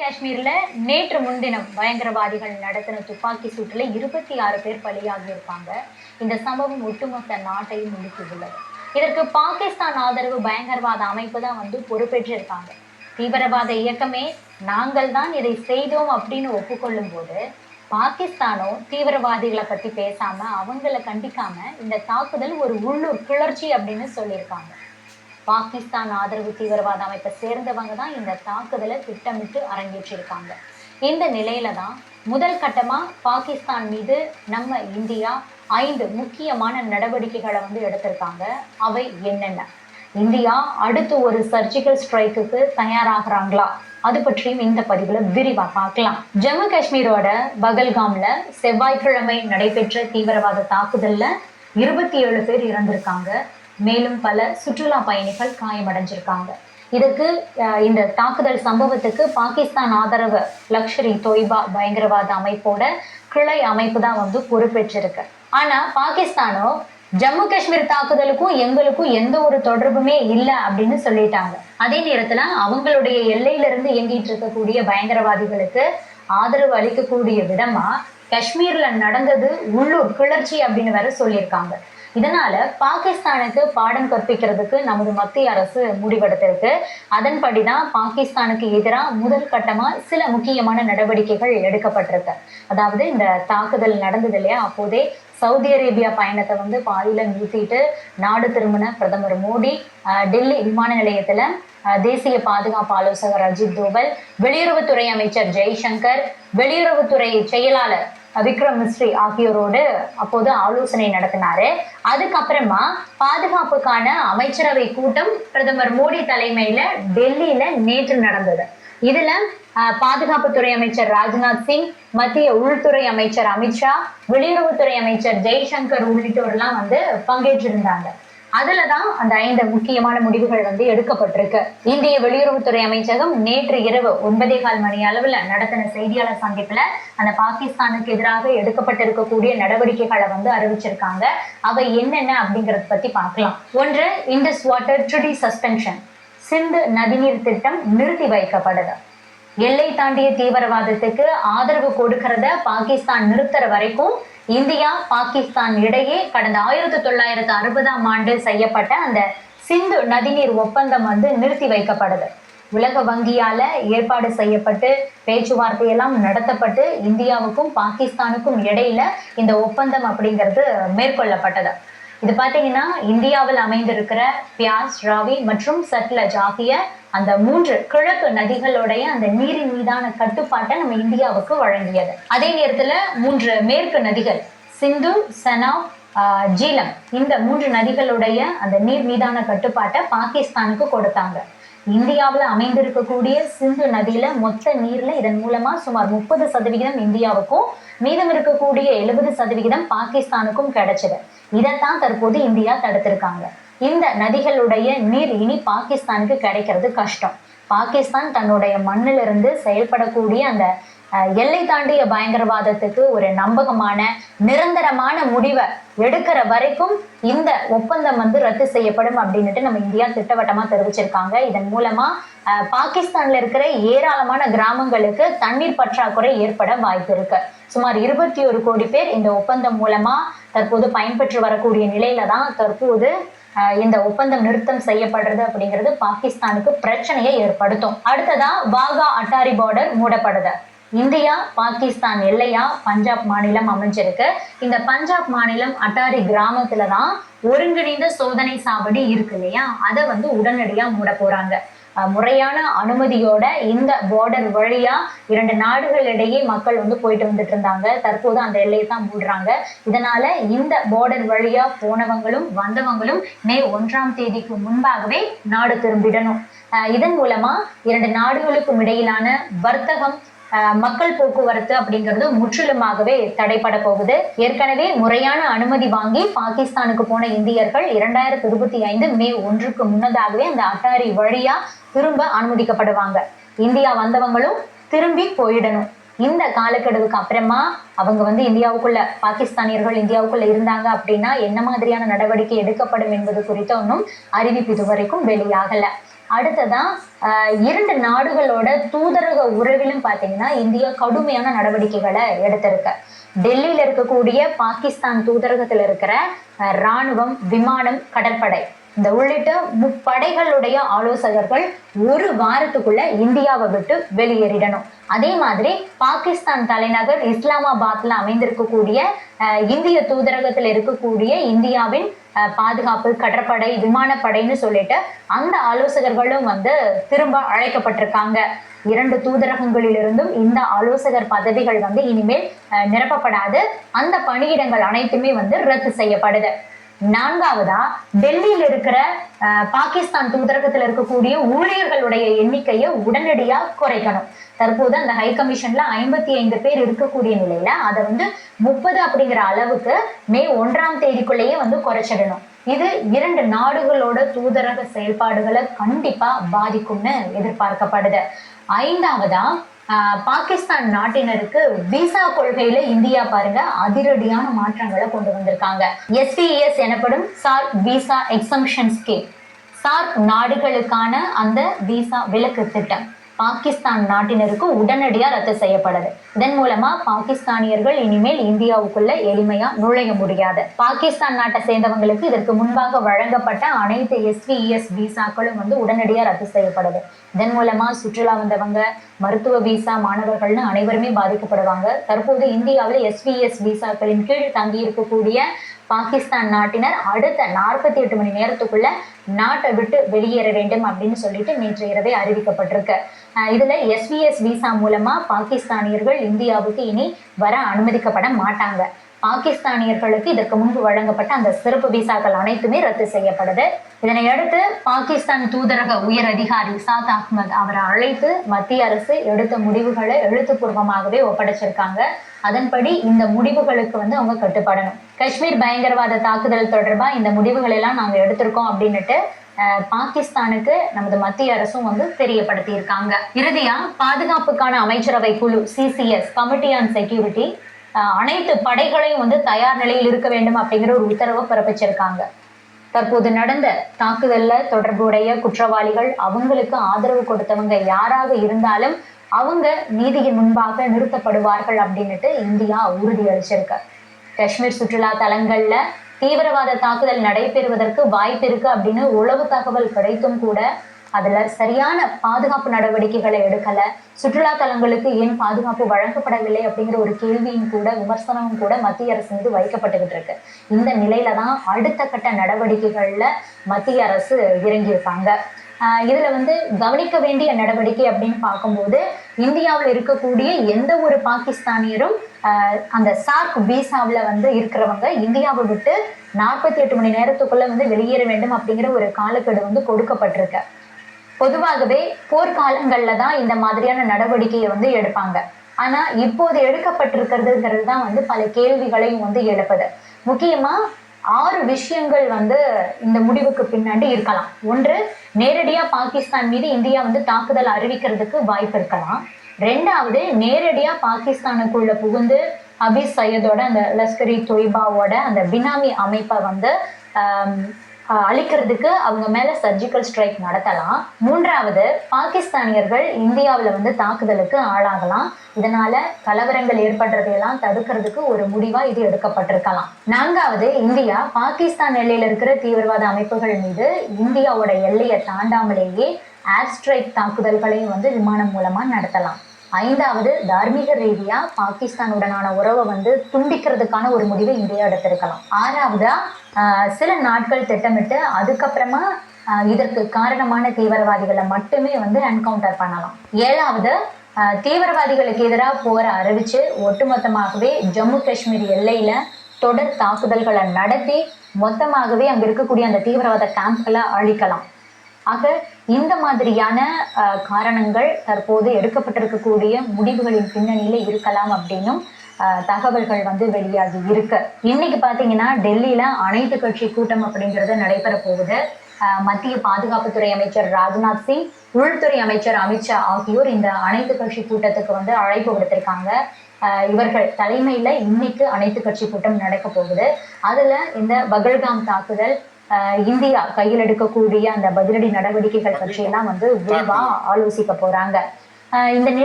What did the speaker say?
காஷ்மீர்ல நேற்று முன்தினம் பயங்கரவாதிகள் நடத்தின துப்பாக்கி சூட்டில் இருபத்தி ஆறு பேர் பலியாகியிருப்பாங்க இந்த சம்பவம் ஒட்டுமொத்த நாட்டையும் உலுக்கியுள்ளது இதற்கு பாகிஸ்தான் ஆதரவு பயங்கரவாத அமைப்பு தான் வந்து பொறுப்பேற்றிருக்காங்க. தீவிரவாத இயக்கமே நாங்கள் தான் இதை செய்தோம் அப்படின்னு ஒப்புக்கொள்ளும் போது பாகிஸ்தானோ தீவிரவாதிகளை பத்தி பேசாம அவங்கள கண்டிக்காம இந்த தாக்குதல் ஒரு உள்ளூர் கிளர்ச்சி அப்படின்னு சொல்லியிருக்காங்க. பாகிஸ்தான் ஆதரவு தீவிரவாத அமைப்பை சேர்ந்தவங்க தான் இந்த தாக்குதலை திட்டமிட்டு அரங்கேற்றிருக்காங்க. இந்த நிலையில தான் முதல் கட்டமாக பாகிஸ்தான் மீது நம்ம இந்தியா ஐந்து முக்கியமான நடவடிக்கைகளை வந்து எடுத்திருக்காங்க. அவை என்னென்ன? இந்தியா அடுத்து ஒரு சர்ஜிக்கல் ஸ்ட்ரைக்குக்கு தயாராகிறாங்களா? அது பற்றியும் இந்த பதிவில் விரிவாக பார்க்கலாம். ஜம்மு காஷ்மீரோட பகல்காம்ல செவ்வாய்க்கிழமை நடைபெற்ற தீவிரவாத தாக்குதலில் இருபத்தி ஏழு பேர் இறந்திருக்காங்க. மேலும் பல சுற்றுலா பயணிகள் காயமடைஞ்சிருக்காங்க. இதுக்கு இந்த தாக்குதல் சம்பவத்துக்கு பாகிஸ்தான் ஆதரவு லக்ஷரி தொய்பா பயங்கரவாத அமைப்போட கிளை அமைப்பு தான் வந்து பொறுப்பேற்றிருக்கு. ஆனா பாகிஸ்தானோ ஜம்மு காஷ்மீர் தாக்குதலுக்கும் எங்களுக்கும் எந்த ஒரு தொடர்புமே இல்லை அப்படின்னு சொல்லிட்டாங்க. அதே நேரத்துல அவங்களுடைய எல்லையிலிருந்து இயங்கிட்டு இருக்கக்கூடிய பயங்கரவாதிகளுக்கு ஆதரவு அளிக்கக்கூடிய விதமா காஷ்மீர்ல நடந்தது உள்ளூர் கிளர்ச்சி அப்படின்னு வேற சொல்லியிருக்காங்க. இதனால பாகிஸ்தானுக்கு பாடம் கற்பிக்கிறதுக்கு நமது மத்திய அரசு முடிவெடுத்திருக்கு. அதன்படிதான் பாகிஸ்தானுக்கு எதிராக முதல் கட்டமா சில முக்கியமான நடவடிக்கைகள் எடுக்கப்பட்டிருக்கு. அதாவது இந்த தாக்குதல் நடந்தது இல்லையா? அப்போதே சவுதி அரேபியா பயணத்தை வந்து பாதியில நிறுத்திட்டு நாடு திரும்பின பிரதமர் மோடி டெல்லி விமான நிலையத்துல தேசிய பாதுகாப்பு ஆலோசகர் அஜித் தோவல் வெளியுறவுத்துறை அமைச்சர் ஜெய்சங்கர் வெளியுறவுத்துறை செயலாளர் விக்ரம் மிஸ்ரி ஆகியோரோடு அப்போது ஆலோசனை நடத்தினாரு. அதுக்கப்புறமா பாதுகாப்புக்கான அமைச்சரவை கூட்டம் பிரதமர் மோடி தலைமையில டெல்லியில நேற்று நடந்தது. இதுல பாதுகாப்புத்துறை அமைச்சர் ராஜ்நாத் சிங் மத்திய உள்துறை அமைச்சர் அமித்ஷா வெளியுறவுத்துறை அமைச்சர் ஜெய்சங்கர் உள்ளிட்டோர் எல்லாம் வந்து பங்கேற்றிருந்தாங்க. அதுலதான் அந்த ஐந்து முக்கியமான முடிவுகள் வந்து எடுக்கப்பட்டிருக்கு. இந்திய வெளியுறவுத்துறை அமைச்சகம் நேற்று இரவு ஒன்பதே கால் மணி அளவுல நடத்தின செய்தியாளர் சந்திப்புல அந்த பாகிஸ்தானுக்கு எதிராக எடுக்கப்பட்டிருக்கக்கூடிய நடவடிக்கைகளை வந்து அறிவிச்சிருக்காங்க. அவை என்னென்ன அப்படிங்கறத பத்தி பார்க்கலாம். ஒன்று Indus water treaty suspension Sindhu நதிநீர் திட்டம் நிறுத்தி வைக்கப்படுது. எல்லை தாண்டிய தீவிரவாதத்துக்கு ஆதரவு கொடுக்கறத பாகிஸ்தான் நிறுத்துற வரைக்கும் இந்தியா பாகிஸ்தான் இடையே கடந்த ஆயிரத்தி தொள்ளாயிரத்து அறுபதாம் ஆண்டு செய்யப்பட்ட அந்த சிந்து நதிநீர் ஒப்பந்தம் வந்து நிறுத்தி வைக்கப்படுது உலக வங்கியால ஏற்பாடு செய்யப்பட்டு பேச்சுவார்த்தையெல்லாம் நடத்தப்பட்டு இந்தியாவுக்கும் பாகிஸ்தானுக்கும் இடையில இந்த ஒப்பந்தம் அப்படிங்கிறது மேற்கொள்ளப்பட்டது. இது பார்த்தீங்கன்னா இந்தியாவில் அமைந்திருக்கிற பியாஸ் ராவி மற்றும் சட்லஜ் ஆகிய அந்த மூன்று கிழக்கு நதிகளுடைய அந்த நீரின் மீதான கட்டுப்பாட்டை நம்ம இந்தியாவுக்கு வழங்கியது. அதே நேரத்துல மூன்று மேற்கு நதிகள் சிந்து சனாவ் ஜீலம் இந்த மூன்று நதிகளுடைய அந்த நீர் மீதான கட்டுப்பாட்டை பாகிஸ்தானுக்கு கொடுத்தாங்க. இந்தியாவில் அமைந்திருக்கக்கூடிய சிந்து நதியில மொத்த நீர்ல இதன் மூலமா சுமார் முப்பது சதவிகிதம் இந்தியாவுக்கும் மீதம் இருக்கக்கூடிய எழுபது சதவிகிதம் பாகிஸ்தானுக்கும் கிடைச்சது. இதைத்தான் தற்போது இந்தியா தடுத்திருக்காங்க. இந்த நதிகளுடைய நீர் இனி பாகிஸ்தானுக்கு கிடைக்கிறது கஷ்டம். பாகிஸ்தான் தன்னுடைய மண்ணிலிருந்து செயல்படக்கூடிய அந்த எல்லை தாண்டிய பயங்கரவாதத்துக்கு ஒரு நம்பகமான நிரந்தரமான முடிவை எடுக்கிற வரைக்கும் இந்த ஒப்பந்தம் வந்து ரத்து செய்யப்படும் அப்படின்னுட்டு நம்ம இந்தியா திட்டவட்டமா தெரிவிச்சிருக்காங்க. இதன் மூலமா பாகிஸ்தான்ல இருக்கிற ஏராளமான கிராமங்களுக்கு தண்ணீர் பற்றாக்குறை ஏற்பட வாய்ப்பு இருக்கு. சுமார் இருபத்தி ஒரு கோடி பேர் இந்த ஒப்பந்தம் மூலமா தற்போது பயன்பெற்று வரக்கூடிய நிலையில தான் தற்போது இந்த ஒப்பந்தம் நிறுத்தம் செய்யப்படுறது அப்படிங்கிறது பாகிஸ்தானுக்கு பிரச்சனையை ஏற்படுத்தும். அடுத்ததா வாகா அட்டாரி பார்டர் மூடப்படுது இந்தியா பாகிஸ்தான் எல்லையா? பஞ்சாப் மாநிலம் அமைஞ்சிருக்கு. இந்த பஞ்சாப் மாநிலம் அட்டாரி கிராமத்துல தான் ஒருங்கிணைந்த சோதனை சாவடி இருக்கு இல்லையா? அதை வந்து உடனடியா மூட போறாங்க. முறையான அனுமதியோட இந்த பார்டர் வழியா இரண்டு நாடுகளிடையே மக்கள் வந்து போயிட்டு வந்துட்டு இருந்தாங்க. தற்போது அந்த எல்லையை தான் மூடுறாங்க. இதனால இந்த பார்டர் வழியா போனவங்களும் வந்தவங்களும் மே ஒன்றாம் தேதிக்கு முன்பாகவே நாடு திரும்பிடணும். இதன் மூலமா இரண்டு நாடுகளுக்கும் இடையிலான வர்த்தகம் மக்கள் போக்குவரத்து அப்படிங்கிறது முற்றிலுமாகவே தடைப்பட போகுது. ஏற்கனவே முறையான அனுமதி வாங்கி பாகிஸ்தானுக்கு போன இந்தியர்கள் இரண்டாயிரத்தி இருபத்தி ஐந்து மே ஒன்றுக்கு முன்னதாகவே அந்த அட்டாரி வழியா திரும்ப அனுமதிக்கப்படுவாங்க. இந்தியா வந்தவங்களும் திரும்பி போயிடணும். இந்த காலக்கெடுவுக்கு அப்புறமா அவங்க வந்து இந்தியாவுக்குள்ள பாகிஸ்தானியர்கள் இந்தியாவுக்குள்ள இருந்தாங்க அப்படின்னா என்ன மாதிரியான நடவடிக்கை எடுக்கப்படும் என்பது குறித்த ஒன்றும் அறிவிப்பு இதுவரைக்கும் வெளியாகல. அடுத்ததான் இரண்டு நாடுகளோட தூதரக உறவிலும் பார்த்தீங்கன்னா இந்தியா கடுமையான நடவடிக்கைகளை எடுத்திருக்கு. டெல்லியில இருக்கக்கூடிய பாகிஸ்தான் தூதரகத்தில் இருக்கிற ராணுவம் விமானம் கடற்படை. இந்த உள்ளிட்ட முப்படைகளுடைய ஆலோசகர்கள் ஒரு வாரத்துக்குள்ள இந்தியாவை விட்டு வெளியேறிடணும். அதே மாதிரி பாகிஸ்தான் தலைநகர் இஸ்லாமாபாத்ல அமைந்திருக்கக்கூடிய இந்திய தூதரகத்தில் இருக்கக்கூடிய இந்தியாவின் அஹ், பாதுகாப்பு கடற்படை விமானப்படைன்னு சொல்லிட்டு அந்த ஆலோசகர்களும் வந்து திரும்ப அழைக்கப்பட்டிருக்காங்க. இரண்டு தூதரகங்களிலிருந்தும் இந்த ஆலோசகர் பதவிகள் வந்து இனிமேல் அஹ், நிரப்பப்படாது. அந்த பணியிடங்கள் அனைத்துமே வந்து ரத்து செய்யப்படுது. நான்காவதா டெல்லியில் இருக்கிற பாகிஸ்தான் தூதரகத்தில் இருக்கக்கூடிய ஊழியர்களுடைய எண்ணிக்கையை உடனடியா குறைக்கணும். தற்போது அந்த ஹை கமிஷன்ல ஐம்பத்தி ஐந்து பேர் இருக்கக்கூடிய நிலையில அதை வந்து முப்பது அப்படிங்கிற அளவுக்கு மே ஒன்றாம் தேதிக்குள்ளேயே வந்து குறைச்சிடணும். இது இரண்டு நாடுகளோட தூதரக செயல்பாடுகளை கண்டிப்பா பாதிக்கும்னு எதிர்பார்க்கப்படுது. ஐந்தாவதா பாகிஸ்தான் நாட்டினருக்கு விசா கொள்கையில இந்தியா பாருங்க அதிரடியான மாற்றங்களை கொண்டு வந்திருக்காங்க. எஸ்பிஎஸ் எனப்படும் SAARC visa exemption scheme SAARC நாடுகளுக்கான அந்த விசா விலக்கு திட்டம். பாகிஸ்தான் நாட்டினருக்கு உடனடியா ரத்து செய்யப்படுது. இதன் மூலமா பாகிஸ்தானியர்கள் இனிமேல் இந்தியாவுக்குள்ள எளிமையா நுழைய முடியாது. பாகிஸ்தான் நாட்டை சேர்ந்தவங்களுக்கு இதற்கு முன்பாக வழங்கப்பட்ட அனைத்து எஸ்விஇஎஸ் விசாக்களும் வந்து உடனடியா ரத்து செய்யப்படுது. இதன் மூலமா சுற்றுலா வந்தவங்க மருத்துவ விசா மாணவர்கள்னு அனைவருமே பாதிக்கப்படுவாங்க. தற்போது இந்தியாவில் எஸ்விஎஸ் விசாக்களின் கீழ் தங்கி இருக்கக்கூடிய பாகிஸ்தான் நாட்டினர் அடுத்த நாற்பத்தி எட்டு மணி நேரத்துக்குள்ள நாட்டை விட்டு வெளியேற வேண்டும் அப்படின்னு சொல்லிட்டு நேற்று இரவே அறிவிக்கப்பட்டிருக்கு. இதுல எஸ்விஎஸ் விசா மூலமா பாகிஸ்தானியர்கள் இந்தியாவுக்கு இனி வர அனுமதிக்கப்பட மாட்டாங்க. பாகிஸ்தானியர்களுக்கு இதற்கு முன்பு வழங்கப்பட்ட அந்த சிறப்பு விசாக்கள் அனைத்துமே ரத்து செய்யப்படுது. இதனை அடுத்து பாகிஸ்தான் தூதரக உயர் அதிகாரி சாத் அஹ்மத் அவரை அழைத்து மத்திய அரசு எடுத்த முடிவுகளை எழுத்துப்பூர்வமாகவே ஒப்படைச்சிருக்காங்க. அதன்படி இந்த முடிவுகளுக்கு வந்து அவங்க கட்டுப்படணும். காஷ்மீர் பயங்கரவாத தாக்குதல் தொடர்பா இந்த முடிவுகள் எல்லாம் நாங்க எடுத்திருக்கோம் அப்படின்னுட்டு பாகிஸ்தானுக்கு நமது மத்திய அரசும் வந்து தெரியப்படுத்தி இருக்காங்க இறுதியா பாதுகாப்புக்கான அமைச்சரவை குழு சிசிஎஸ் கமிட்டி ஆன் செக்யூரிட்டி அனைத்து படைகளையும் வந்து தயார் நிலையில் இருக்க வேண்டும் அப்படிங்கிற ஒரு உத்தரவை பிறப்பிச்சிருக்காங்க. தற்போது நடந்த தாக்குதல்ல தொடர்புடைய குற்றவாளிகள் அவங்களுக்கு ஆதரவு கொடுத்தவங்க யாராக இருந்தாலும் அவங்க நீதியின் முன்பாக நிறுத்தப்படுவார்கள் அப்படின்னுட்டு இந்தியா உறுதியளிச்சிருக்கு. காஷ்மீர் சுற்றுலா தலங்கள்ல தீவிரவாத தாக்குதல் நடைபெறுவதற்கு வாய்ப்பு இருக்கு அப்படின்னு உளவு தகவல் கிடைத்தும் கூட அதுல சரியான பாதுகாப்பு நடவடிக்கைகளை எடுக்கல. சுற்றுலா தலங்களுக்கு ஏன் பாதுகாப்பு வழங்கப்படவில்லை அப்படிங்கிற ஒரு கேள்வியும் கூட விமர்சனமும் கூட மத்திய அரசு மீது வைக்கப்பட்டுக்கிட்டு இருக்கு. இந்த நிலையில தான் அடுத்த கட்ட நடவடிக்கைகள்ல மத்திய அரசு இறங்கியிருப்பாங்க இதுல வந்து கவனிக்க வேண்டிய நடவடிக்கை அப்படின்னு பார்க்கும்போது இந்தியாவில் இருக்கக்கூடிய எந்த ஒரு பாகிஸ்தானியரும் அந்த சார்க் விசாவில் வந்து இருக்கிறவங்க இந்தியாவை விட்டு நாற்பத்தி எட்டு மணி நேரத்துக்குள்ள வந்து வெளியேற வேண்டும் அப்படிங்கிற ஒரு காலக்கெடு வந்து கொடுக்கப்பட்டிருக்கு. பொதுவாகவே போர்க்காலங்கள்ல தான் இந்த மாதிரியான நடவடிக்கையை வந்து எடுப்பாங்க. ஆனா இப்போது எடுக்கப்பட்டிருக்கிறதுங்கிறது தான் வந்து பல கேள்விகளையும் வந்து எழுப்புது. முக்கியமா ஆறு விஷயங்கள் வந்து இந்த முடிவுக்கு பின்னாடி இருக்கலாம். ஒன்று நேரடியா பாகிஸ்தான் மீது இந்தியா வந்து தாக்குதல் அறிவிக்கிறதுக்கு வாய்ப்பு இருக்கலாம். ரெண்டாவது நேரடியா பாகிஸ்தானுக்குள்ள புகுந்து ஹபீஸ் சையதோட அந்த லஷ்கரி தொய்பாவோட அந்த பினாமி அமைப்பை வந்து ஆஹ் அழிக்கிறதுக்கு அவங்க மேல சர்ஜிக்கல் ஸ்ட்ரைக் நடத்தலாம். மூன்றாவது பாகிஸ்தானியர்கள் இந்தியாவில் வந்து தாக்குதலுக்கு ஆளாகலாம். இதனால கலவரங்கள் ஏற்படுறதையெல்லாம் தடுக்கிறதுக்கு ஒரு முடிவா இது எடுக்கப்பட்டிருக்கலாம். நான்காவது இந்தியா பாகிஸ்தான் எல்லையில இருக்கிற தீவிரவாத அமைப்புகள் மீது இந்தியாவோட எல்லையை தாண்டாமலேயே ஏர் ஸ்ட்ரைக் தாக்குதல்களையும் வந்து விமானம் மூலமா நடத்தலாம். ஐந்தாவது தார்மீக ரீதியா பாகிஸ்தானுடனான உறவை வந்து துண்டிக்கிறதுக்கான ஒரு முடிவை இந்தியா எடுத்திருக்கலாம். ஆறாவதா சில நாட்கள் திட்டமிட்டு அதுக்கப்புறமா இதற்கு காரணமான தீவிரவாதிகளை மட்டுமே வந்து என்கவுண்டர் பண்ணலாம். ஏழாவது தீவிரவாதிகளுக்கு எதிராக போரை அறிவிச்சு ஒட்டுமொத்தமாகவே ஜம்மு காஷ்மீர் எல்லையில தொடர் தாக்குதல்களை நடத்தி மொத்தமாகவே அங்க இருக்கக்கூடிய அந்த தீவிரவாத கேம்ப்களை அழிக்கலாம். ஆக இந்த மாதிரியான காரணங்கள் தற்போது எடுக்கப்பட்டிருக்கக்கூடிய முடிவுகளின் பின்னணியில இருக்கலாம் அப்படின்னும் தகவல்கள் வந்து வெளியாகி இருக்கு. இன்னைக்கு பாத்தீங்கன்னா டெல்லியில அனைத்து கட்சி கூட்டம் அப்படிங்கிறது நடைபெற போகுது. மத்திய பாதுகாப்புத்துறை அமைச்சர் ராஜ்நாத் சிங் உள்துறை அமைச்சர் அமித்ஷா ஆகியோர் இந்த அனைத்து கட்சி கூட்டத்துக்கு வந்து அழைப்பு விடுத்திருக்காங்க. இவர்கள் தலைமையில இன்னைக்கு அனைத்து கட்சி கூட்டம் நடக்க போகுது. அதுல இந்த பகல்காம் தாக்குதல் இந்தியா கையில் எடுக்கக்கூடிய அந்த பதிலடி நடவடிக்கைகள் பற்றி எல்லாம் வந்து விரிவா ஆலோசிக்க போறாங்க. இந்த நிலை